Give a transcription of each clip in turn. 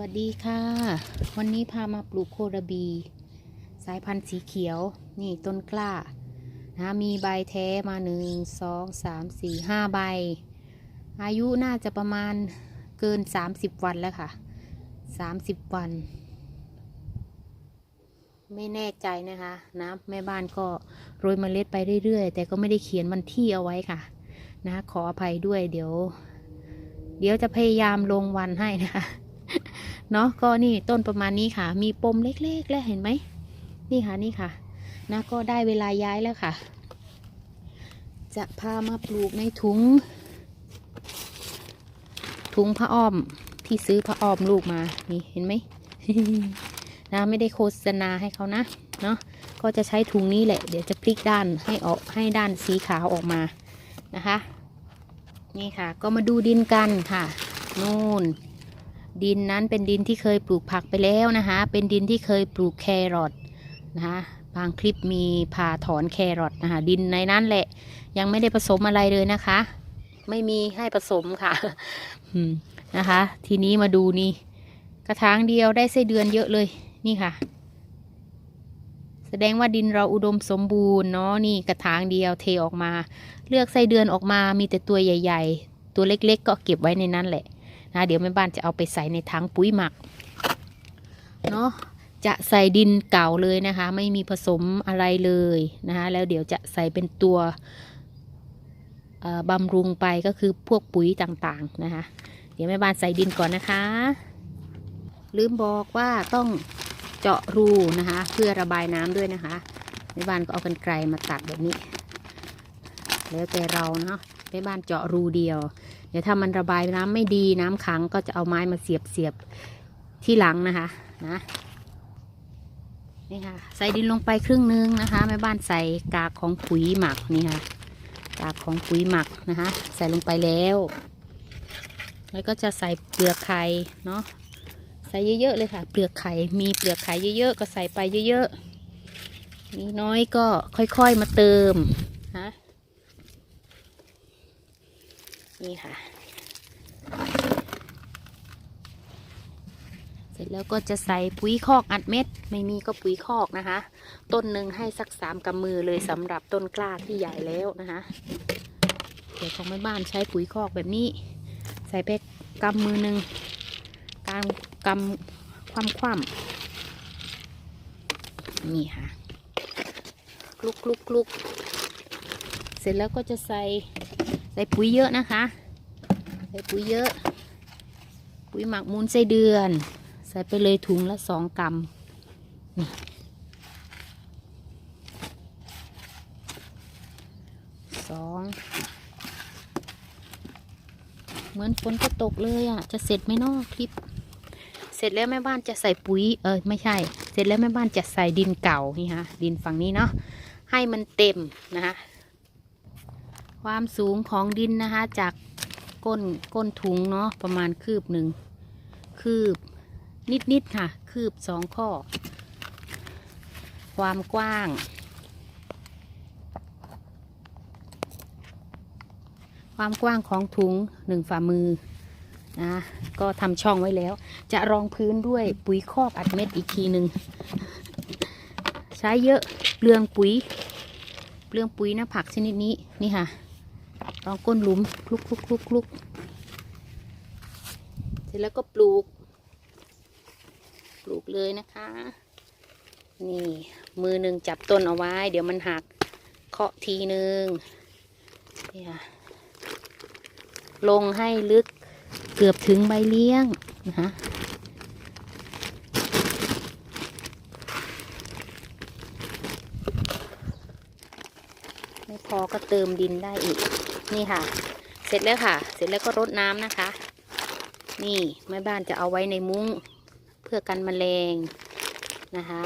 วัสดีค่ะ วันนี้พามาปลูกโคราบี สายพันธุ์สีเขียว นี่ต้นกล้านะมีใบแท้มาหนึ่งสองสามสี่ห้าใบ อายุน่าจะประมาณเกิน30วันแล้วค่ะ30วัน ไม่แน่ใจนะคะนะแม่บ้านก็โรยเมล็ดไปเรื่อยๆ แต่ก็ไม่ได้เขียนวันที่เอาไว้ค่ะ นะขออภัยด้วยเดี๋ยว เดี๋ยวจะพยายามลงวันให้นะคะ เนาะก็นี่ต้นประมาณนี้ค่ะ มีปมเล็กๆ แล้วเห็นไหมนี่ค่ะนี่ค่ะนะก็ได้เวลาย้ายแล้วค่ะ จะพามาปลูกในถุง ถุงผ้าอ้อมที่ซื้อผ้าอ้อมลูกมานี่เห็นไหมนะไม่ได้โฆษณาให้เขานะเนาะก็จะใช้ถุงนี้แหละ เดี๋ยวจะพลิกด้านให้ออกให้ด้านสีขาวออกมานะคะ นี่ค่ะ ก็มาดูดินกันค่ะ นู่น ดินนั้นเป็นดินที่เคยปลูกผักไปแล้วนะคะ เป็นดินที่เคยปลูกแครอทนะคะบางคลิปมีผ่าถอนแครอทนะคะดินในนั้นแหละ ยังไม่ได้ผสมอะไรเลยนะคะ ไม่มีให้ผสมค่ะนะคะ ทีนี้มาดูนี่ กระถางเดียวได้ไส้เดือนเยอะเลยนี่ค่ะ แสดงว่าดินเราอุดมสมบูรณ์เนาะนี่กระถางเดียวเทออกมา เลือกไส้เดือนออกมามีแต่ตัวใหญ่ ๆ ตัวเล็ก ๆ ก็เก็บไว้ในนั้นแหละ นะเดี๋ยวแม่บ้านจะเอาไปใส่ในถังปุ๋ยหมักเนาะจะใส่ดินเก่าเลยนะคะ ไม่มีผสมอะไรเลยนะคะแล้วเดี๋ยวจะใส่เป็นตัวบำรุงไปก็คือพวกปุ๋ยต่างๆนะคะ เดี๋ยวแม่บ้านใส่ดินก่อนนะคะ ลืมบอกว่าต้องเจาะรูนะคะ เพื่อระบายน้ำด้วยนะคะแม่บ้านก็เอากันไกลมาตัดแบบนี้ แล้วแต่เราเนาะแม่บ้านเจาะรูเดียว ดี๋ยวถ้ามันระบายน้ำไม่ดีน้ำขังก็จะเอาไม้มาเสียบเสียบที่หลังนะคะนะนี่ค่ะ ใส่ดินลงไปครึ่งนึงนะคะแม่บ้านใส่กากของปุ๋ยหมักนี่ค่ะกากของปุ๋ยหมักนะคะ ใส่ลงไปแล้ว แล้วก็จะใส่เปลือกไข่เนาะใส่เยอะๆเลยค่ะ เปลือกไข่มีเปลือกไข่เยอะๆก็ใส่ไปเยอะๆมีน้อยก็ค่อยๆมาเติมนะนี่ค่ะ เสร็จแล้วก็จะใส่ปุ๋ยคอกอัดเม็ด ไม่มีก็ปุ๋ยคอกนะคะ ต้นหนึ่งให้สักสามกำมือเลยสำหรับต้นกล้าที่ใหญ่แล้วนะคะเดี๋ยวของแม่บ้านใช้ปุ๋ยคอกแบบนี้ ใส่ไปกกำมือหนึ่งการกำคว่ำคว่ำนี่ค่ะลุกลุกลุกเสร็จแล้วก็จะใส่ใส่ปุ๋ยเยอะนะคะ ใส่ปุ๋ยเยอะ ปุ๋ยหมักมูลไส้เดือน ส่ไปเลยถุงละสองกรัมนี่สองเหมือนฝนก็ตกเลยอะ จะเสร็จไหมนอกคลิป เสร็จแล้วแม่บ้านจะใส่ปุ๋ย เออไม่ใช่ เสร็จแล้วแม่บ้านจะใส่ดินเก่านี่ฮะ ดินฝั่งนี้เนาะ ให้มันเต็มนะคะความสูงของดินนะคะจากก้นก้นถุงเนาะประมาณคืบหนึ่งคืบ นิดๆค่ะ คืบสองข้อ ความกว้าง ความกว้างของถุงหนึ่งฝ่ามือนะก็ทำช่องไว้แล้ว จะรองพื้นด้วยปุ๋ยคอกอัดเม็ดอีกทีหนึ่งใช้เยอะเปลืองปุ๋ยเปลืองปุ๋ยนะผักชนิดนี้นี่ค่ะลองก้นหลุมคลุกคลุกคลุกคลุกเสร็จแล้วก็ปลูก ปลูกเลยนะคะ นี่มือหนึ่งจับต้นเอาไว้ เดี๋ยวมันหักเคาะทีหนึ่งนี่ค่ะลงให้ลึกเกือบถึงใบเลี้ยงนะคะไม่พอก็เติมดินได้อีก นี่ค่ะ เสร็จแล้วค่ะ เสร็จแล้วก็รดน้ำนะคะ นี่แม่บ้านจะเอาไว้ในมุ้ง เพื่อกันแมลงนะคะ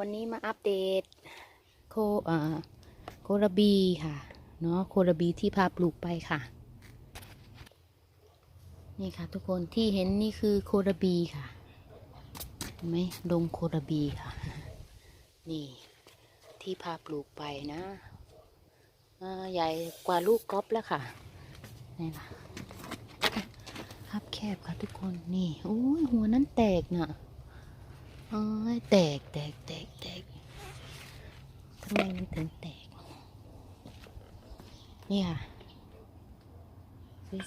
วันนี้มาอัปเดตโคเอ่อโคราบีค่ะ เนาะโคราบีที่พาปลูกไปค่ะนี่ค่ะทุกคนที่เห็นนี่คือโคราบีค่ะ ไหมดงโคราบีค่ะ นี่ ที่พาปลูกไปนะใหญ่กว่าลูกกอล์ฟแล้วค่ะ นี่ล่ะครับแคบค่ะทุกคนนี่โอ้ยหัวนั้นแตกน่ะโอ้ยแตกแตกแตกแตกทำไมมันถึงแตก เนี่ค่ะ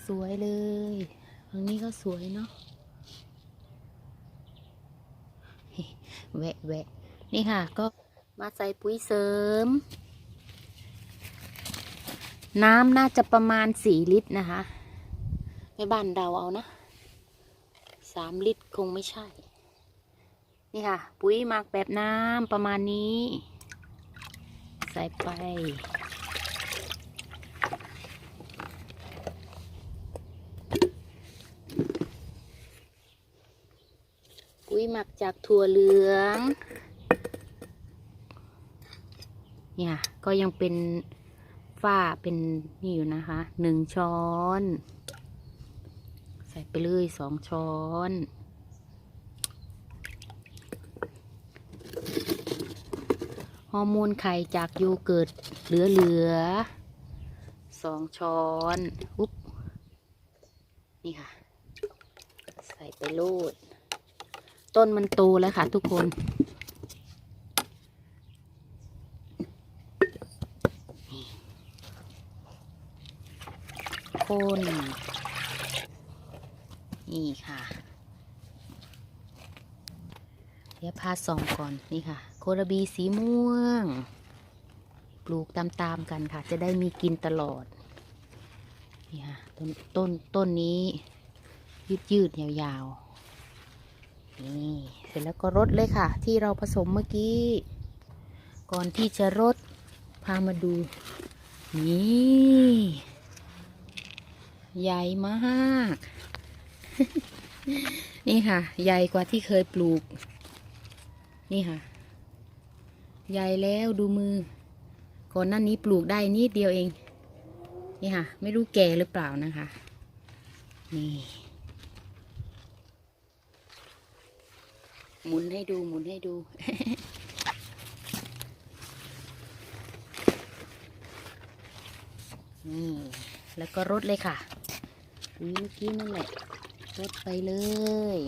สวยๆเลยตรงนี้ก็สวยเนาะ แวะแวะนี่ค่ะ ก็มาใส่ปุ๋ยเสริม น้ำน่าจะประมาณสี่ลิตรนะคะไม่บ้านเราเอานะสามลิตรคงไม่ใช่ นี่ค่ะ ปุ๋ยหมักแบบน้ำประมาณนี้ ใส่ไป ปุ๋ยหมักจากถั่วเหลือง เนี่ย ก็ยังเป็นฝ้าเป็นนี่อยู่นะคะหนึ่งช้อน ใส่ไปเลยสองช้อนฮอร์โมนไข่จากโยเกิร์ตเหลือเหลือๆสองช้อน อุ๊บ นี่ค่ะ ใส่ไปโลด ต้นมันโตแล้วค่ะ ทุกคนคน นี่ค่ะ เดี๋ยวพาส่องก่อน นี่ค่ะ โคราบีสีม่วง ปลูกตามๆกันค่ะ จะได้มีกินตลอด นี่ค่ะ ต้นต้นต้นนี้ยืดยืดยาวๆ นี่เสร็จแล้วก็รดเลยค่ะ ที่เราผสมเมื่อกี้ ก่อนที่จะรดพามาดู นี่ใหญ่มาก นี่ค่ะ ใหญ่กว่าที่เคยปลูก นี่ค่ะ ใหญ่แล้วดูมือ ก่อนหน้านี้ปลูกได้นิดเดียวเอง นี่ค่ะ ไม่รู้แก่หรือเปล่านะคะ นี่ หมุนให้ดูหมุนให้ดู นี่ แล้วก็รดเลยค่ะปุ๋ยเมื่อกี้นั่นแหละรดไปเลย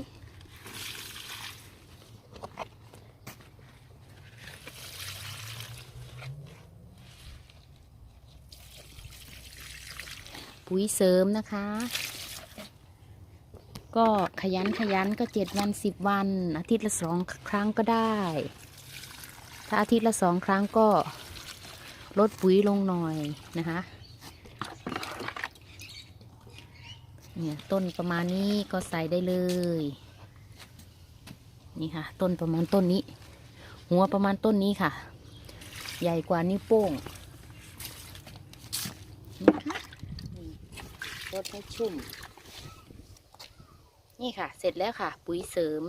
ปุ๋ยเสริมนะคะ ก็ขยันขยันก็เจ็ดวันสิบวัน อาทิตย์ละสองครั้งก็ได้ ถ้าอาทิตย์ละสองครั้งก็ลดปุ๋ยลงหน่อยนะคะเนี่ยต้นประมาณนี้ก็ใส่ได้เลย นี่ค่ะ ต้นประมาณต้นนี้ หัวประมาณต้นนี้ค่ะ ใหญ่กว่านิ้วโป้งนะคะรดให้ชุ่ม นี่ค่ะ เสร็จแล้วค่ะ ปุ๋ยเสริม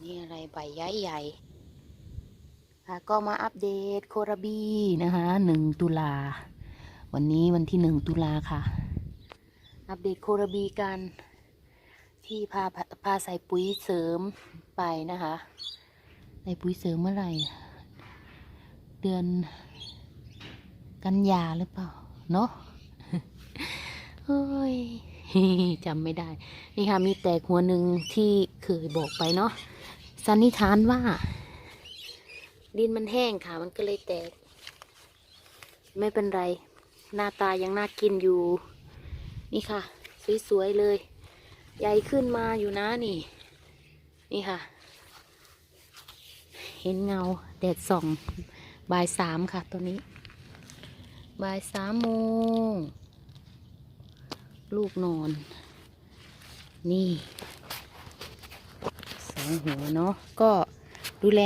นี่อะไรใบใหญ่ใหญ่ค่ะก็มาอัปเดตโคราบีนะคะหนึ่งตุลา วันนี้วันที่หนึ่งตุลาค่ะ อัปเดตโคราบีกัน ที่พาพาใส่ปุ๋ยเสริมไปนะคะใส่ปุ๋ยเสริมเมื่อไหร่ เดือนกันยาหรือเปล่า เนาะเฮ้ย จำไม่ได้ นี่ค่ะมีแตกหัวหนึ่งที่เคยบอกไปเนาะสันนิษฐานว่า ดินมันแห้งค่ะ มันก็เลยแตก ไม่เป็นไร หน้าตายังน่ากินอยู่ นี่ค่ะ สวย ๆ เลย ใหญ่ขึ้นมาอยู่นะนี่ นี่ค่ะ เห็นเงาแดดส่องบ่ายสามค่ะตัวนี้บ่ายสามโมง ลูกนอน นี่สองหัวเนาะก็ดูแล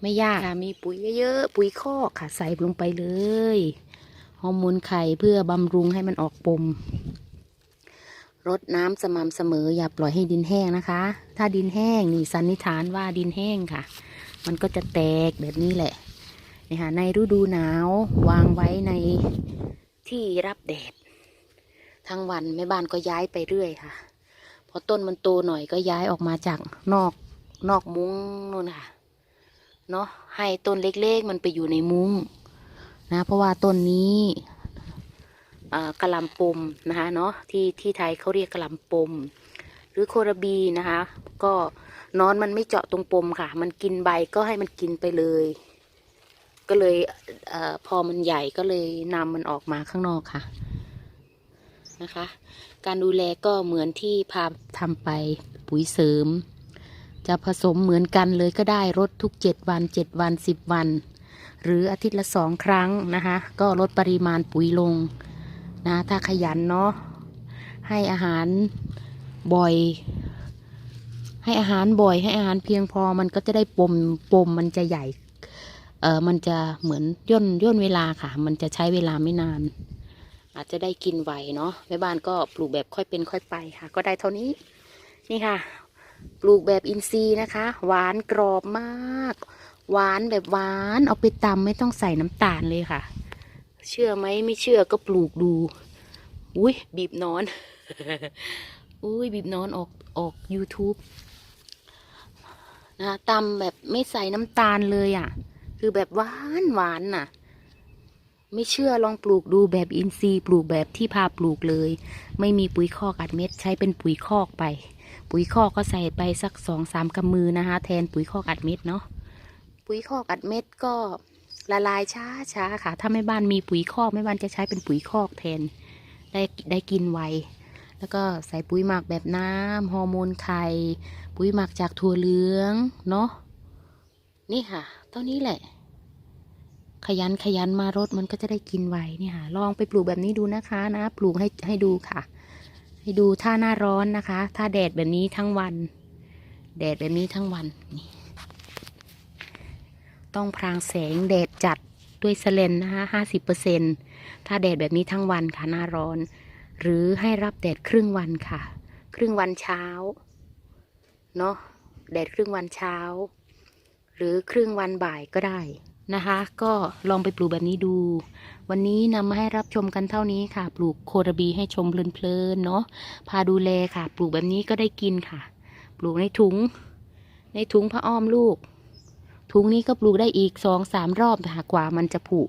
ไม่ยากค่ะมีปุ๋ยเยอะๆปุ๋ยคอกค่ะใส่ลงไปเลยฮอร์โมนไข่เพื่อบำรุงให้มันออกปมรดน้ำสม่ำเสมออย่าปล่อยให้ดินแห้งนะคะ ถ้าดินแห้งนี่สันนิษฐานว่าดินแห้งค่ะ มันก็จะแตกแบบนี้แหละนี่ค่ะในฤดูหนาววางไว้ในที่รับแดด ทั้งวันแม่บ้านก็ย้ายไปเรื่อยค่ะ พอต้นมันโตหน่อยก็ย้ายออกมาจากนอกนอกมุ้งนู่นค่ะเนาะให้ต้นเล็กๆ มันไปอยู่ในมุ้งนะ เพราะว่าต้นนี้กระลำปมนะคะเนาะที่ที่ไทยเขาเรียกกระลำปม หรือโครบีนะคะ ก็นอนมันไม่เจาะตรงปมค่ะ มันกินใบก็ให้มันกินไปเลย ก็เลยออพอมันใหญ่ก็เลยนำมันออกมาข้างนอกค่ะ นะคะ การดูแลก็เหมือนที่พาทำไปปุ๋ยเสริม จะผสมเหมือนกันเลยก็ได้ลดทุกเจ็ดวันเจ็ดวันสิบวัน หรืออาทิตย์ละสองครั้งนะคะ ก็ลดปริมาณปุ๋ยลงนะถ้าขยันเนาะให้อาหารบ่อย ให้อาหารบ่อย ให้อาหารเพียงพอมันก็จะได้ปมปมมันจะใหญ่เออมันจะเหมือนย่นย่นเวลาค่ะ มันจะใช้เวลาไม่นาน อาจจะได้กินไวเนาะแม่บ้านก็ปลูกแบบค่อยเป็นค่อยไปค่ะ ก็ได้เท่านี้ นี่ค่ะ ปลูกแบบอินทรีย์นะคะ หวานกรอบมาก หวานแบบหวาน เอาไปตำไม่ต้องใส่น้ำตาลเลยค่ะ เชื่อไหมไม่เชื่อก็ปลูกดู อุ้ยบีบนอน อุ้ยบีบนอนออกออก YouTube นะตำแบบไม่ใส่น้ำตาลเลยอะ คือแบบหวานหวานน่ะ ไม่เชื่อลองปลูกดูแบบอินทรีย์ ปลูกแบบที่พาปลูกเลย ไม่มีปุ๋ยคอกอัดเม็ด ใช้เป็นปุ๋ยคอกไป ปุ๋ยคอกก็ใส่ไปสักสองสามกำมือนะคะ แทนปุ๋ยคอกอัดเม็ดเนาะปุ๋ยคอกอัดเม็ดก็ละลายช้าช้าค่ะ ถ้าแม่บ้านมีปุ๋ยคอกแม่บ้านจะใช้เป็นปุ๋ยคอกแทน ได้ได้กินไวแล้วก็ใส่ปุ๋ยหมักแบบน้ำฮอร์โมนไข่ปุ๋ยหมักจากถั่วเหลืองเนาะนี่ค่ะเท่านี้แหละ ขยันขยันมารดมันก็จะได้กินไวเนี่ยค่ะ ลองไปปลูกแบบนี้ดูนะคะนะ ปลูกให้ให้ดูค่ะ ให้ดูถ้าหน้าร้อนนะคะ ถ้าแดดแบบนี้ทั้งวัน แดดแบบนี้ทั้งวันนี่ต้องพรางแสงแดดจัดด้วยเสเลนนะคะห้าสิบเปอร์เซ็นถ้าแดดแบบนี้ทั้งวันค่ะหน้าร้อน หรือให้รับแดดครึ่งวันค่ะ ครึ่งวันเช้า เนาะแดดครึ่งวันเช้า หรือครึ่งวันบ่ายก็ได้ นะคะ ก็ลองไปปลูกแบบนี้ดู วันนี้นำมาให้รับชมกันเท่านี้ค่ะ ปลูกโครบีให้ชมเพลินๆเนาะพาดูแลค่ะ ปลูกแบบนี้ก็ได้กินค่ะ ปลูกในถุง ในถุงผ้าอ้อมลูก ถุงนี้ก็ปลูกได้อีกสองสามรอบค่ะกว่ามันจะผุ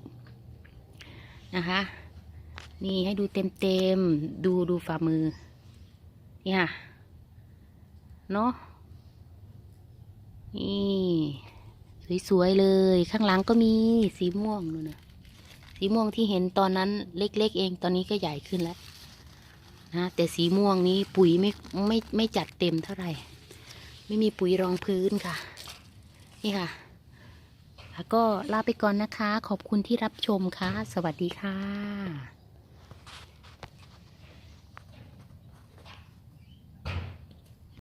นะคะ นี่ให้ดูเต็มๆดูดูฝ่ามือนี่ค่ะเนาะนี่ สวยๆเลย ข้างหลังก็มีสีม่วงนู่นนะสีม่วงที่เห็นตอนนั้นเล็กๆเองตอนนี้ก็ใหญ่ขึ้นแล้วนะแต่สีม่วงนี้ปุ๋ยไม่ไม่ไม่จัดเต็มเท่าไหร่ ไม่มีปุ๋ยรองพื้นค่ะ นี่ค่ะแล้วก็ลาไปก่อนนะคะ ขอบคุณที่รับชมค่ะ สวัสดีค่ะ